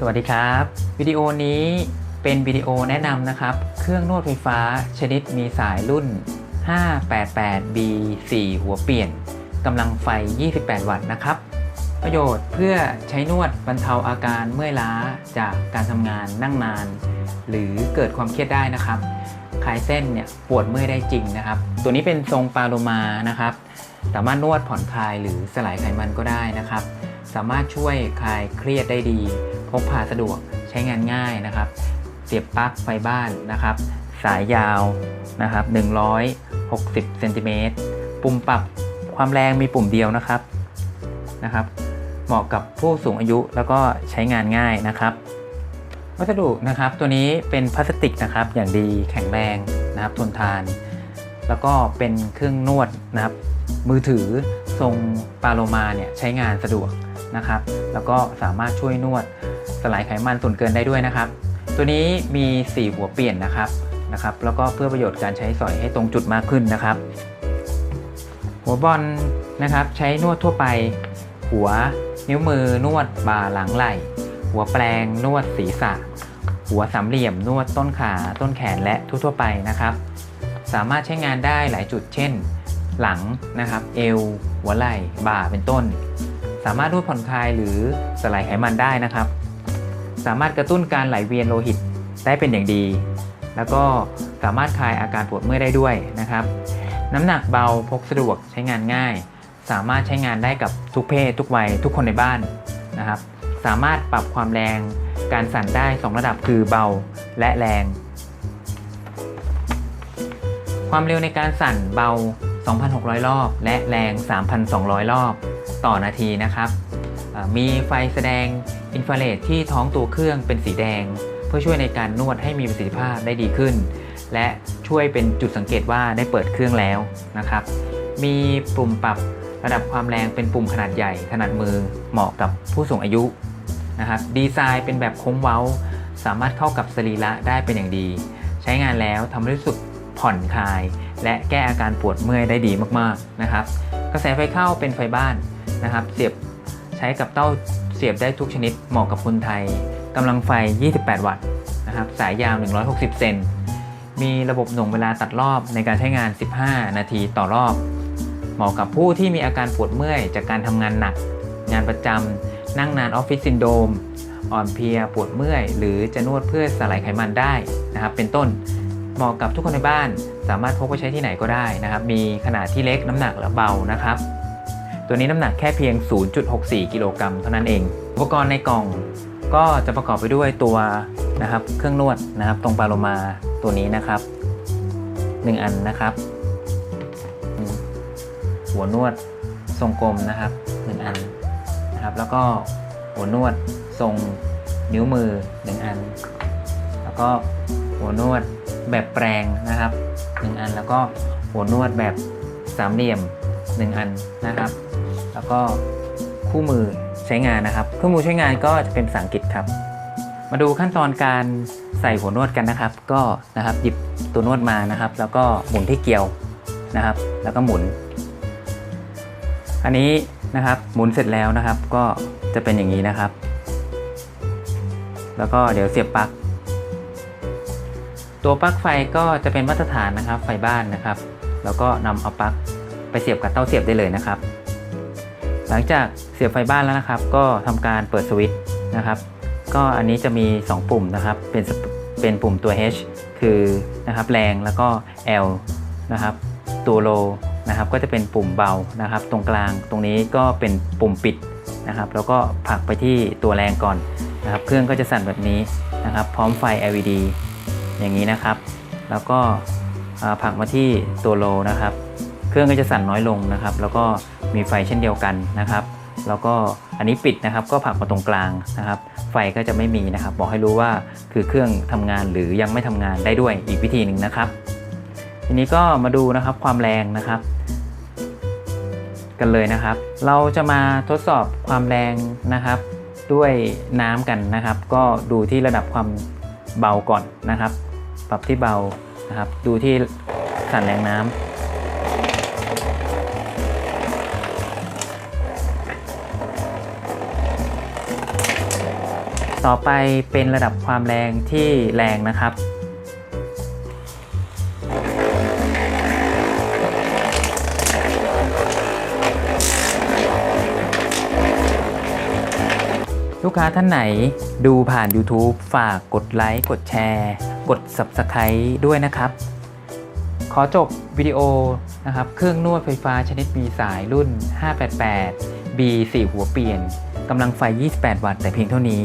สวัสดีครับ วิดีโอนี้เป็นวิดีโอแนะนำนะครับ เครื่องนวดไฟฟ้าชนิดมีสายรุ่น 588B4 หัวเปลี่ยนกำลังไฟ 28 วัตต์นะครับ ประโยชน์เพื่อใช้นวดบรรเทาอาการเมื่อยล้าจากการทำงานนั่งนาน หรือเกิดความเครียดได้นะครับคลายเส้นเนี่ยปวดเมื่อยได้จริงนะครับ ตัวนี้เป็นทรงปาโลมานะครับ สามารถนวดผ่อนคลายหรือสลายไขมันก็ได้นะครับ สามารถช่วยคลายเครียดได้ดี พกพาสะดวกใช้งานง่ายนะครับ เสียบปลั๊กไฟบ้านนะครับ สายยาวนะครับ160เซนติเมตรปุ่มปรับความแรงมีปุ่มเดียวนะครับนะครับ เหมาะกับผู้สูงอายุแล้วก็ใช้งานง่ายนะครับ วัสดุนะครับตัวนี้เป็นพลาสติกนะครับอย่างดีแข็งแรงนะครับทนทาน แล้วก็เป็นเครื่องนวดนะครับมือถือทรงปาโลมาเนี่ยใช้งานสะดวก นะครับ แล้วก็สามารถช่วยนวดสลายไขมันส่วนเกินได้ด้วยนะครับ ตัวนี้มี 4 หัวเปลี่ยนนะครับนะครับ แล้วก็เพื่อประโยชน์การใช้สอยให้ตรงจุดมากขึ้นนะครับ หัวบอลนะครับใช้นวดทั่วไป หัวนิ้วมือนวดบ่าหลังไหล่ หัวแปลงนวดศีรษะ หัวสามเหลี่ยมนวดต้นขาต้นแขนและทั่วๆไปนะครับ สามารถใช้งานได้หลายจุดเช่น หลังนะครับ เอว หัวไหล่ บ่าเป็นต้น สามารถนวดผ่อนคลายหรือสลายไขมันได้นะครับ สามารถกระตุ้นการไหลเวียนโลหิตได้เป็นอย่างดี แล้วก็สามารถคลายอาการปวดเมื่อยได้ด้วยนะครับ น้ำหนักเบาพกสะดวกใช้งานง่าย สามารถใช้งานได้กับทุกเพศ ทุกวัย ทุกคนในบ้านนะครับ สามารถปรับความแรงการสั่นได้ 2 ระดับคือเบาและแรง ความเร็วในการสั่นเบา 2,600 รอบ และแรง 3,200 รอบ ต่อนาทีนะครับ มีไฟแสดงอินฟราเรดที่ท้องตัวเครื่องเป็นสีแดง เพื่อช่วยในการนวดให้มีประสิทธิภาพได้ดีขึ้น และช่วยเป็นจุดสังเกตว่าได้เปิดเครื่องแล้วนะครับ มีปุ่มปรับระดับความแรงเป็นปุ่มขนาดใหญ่ถนัดมือเหมาะกับผู้สูงอายุนะครับดีไซน์เป็นแบบโค้งเว้า สามารถเข้ากับสรีระได้เป็นอย่างดี ใช้งานแล้วทำให้รู้สึกผ่อนคลาย และแก้อาการปวดเมื่อยได้ดีมากๆนะครับ กระแสไฟเข้าเป็นไฟบ้าน นะครับ เสียบใช้กับเต้าเสียบได้ทุกชนิดเหมาะกับคนไทยกำลังไฟ 28 วัตต์นะครับสายยาว 160 เซนมีระบบหน่วงเวลาตัดรอบในการใช้งาน 15 นาทีต่อรอบ เหมาะกับผู้ที่มีอาการปวดเมื่อยจากการทำงานหนัก งานประจำนั่งนานออฟฟิศซินโดมอ่อนเพลียปวดเมื่อย หรือจะนวดเพื่อสลายไขมันได้นะครับ เป็นต้นเหมาะกับทุกคนในบ้าน สามารถพกไปใช้ที่ไหนก็ได้นะครับ มีขนาดที่เล็กน้ำหนักและเบานะครับ ตัวนี้น้ำหนักแค่เพียง 0.64 กิโลกรัมเท่านั้นเอง อุปกรณ์ในกล่องก็จะประกอบไปด้วยตัวนะครับเครื่องนวดนะครับตรงปาโลมาตัวนี้นะครับ 1 อันนะครับ หัวนวดทรงกลมนะครับ 1 อันนะครับ แล้วก็หัวนวดทรงนิ้วมือ 1 อัน แล้วก็หัวนวดแบบแปรงนะครับ 1 อันแล้วก็หัวนวดแบบสามเหลี่ยม 1 อันนะครับ แล้วก็คู่มือใช้งานนะครับครื่มือใช้งานก็จะเป็นภาษาอังกฤษครับ มาดูขั้นตอนการใส่หัวนวดกันนะครับ ก็นะครับหยิบตัวนวดมานะครับ แล้วก็หมุนที่เกลียวนะครับ แล้วก็หมุน อันนี้นะครับหมุนเสร็จแล้วนะครับ ก็จะเป็นอย่างนี้นะครับ แล้วก็เดี๋ยวเสียบปลั๊กตัวปลั๊กไฟก็จะเป็นมาตรฐานนะครับ ไฟบ้านนะครับ แล้วก็นำเอาปลั๊กไปเสียบกับเต้าเสียบได้เลยนะครับ หลังจากเสียบไฟบ้านแล้วนะครับ ก็ทำการเปิดสวิตช์นะครับ ก็อันนี้จะมี 2 ปุ่มนะครับ เป็นเป็นปุ่มตัว H คือนะครับแรงแล้วก็ L นะครับตัวโลนะครับก็จะเป็นปุ่มเบานะครับ ตรงกลางตรงนี้ก็เป็นปุ่มปิดนะครับ แล้วก็ผลักไปที่ตัวแรงก่อนนะครับ เครื่องก็จะสั่นแบบนี้นะครับ พร้อมไฟ LED อย่างนี้นะครับ แล้วก็ผลักมาที่ตัวโลนะครับ เครื่องก็จะสั่นน้อยลงนะครับ แล้วก็มีไฟเช่นเดียวกันนะครับ แล้วก็อันนี้ปิดนะครับ ก็ผักมาตรงกลางนะครับ ไฟก็จะไม่มีนะครับ บอกให้รู้ว่าคือเครื่องทำงานหรือยังไม่ทำงานได้ด้วยอีกวิธีหนึ่งนะครับ ทีนี้ก็มาดูนะครับความแรงนะครับ กันเลยนะครับ เราจะมาทดสอบความแรงนะครับด้วยน้ำกันนะครับ ก็ดูที่ระดับความเบาก่อนนะครับ ปรับที่เบานะครับ ดูที่สั่นแรงน้ำ ต่อไปเป็นระดับความแรงที่แรงนะครับ ลูกค้าท่านไหนดูผ่าน YouTube ฝากกดไลค์กดแชร์ กด Subscribe ด้วยนะครับ ขอจบวิดีโอนะครับเครื่องนวดไฟฟ้าชนิดมีสายรุ่น 588 B 4 หัวเปลี่ยนกำลังไฟ 28 วัตต์แต่เพียงเท่านี้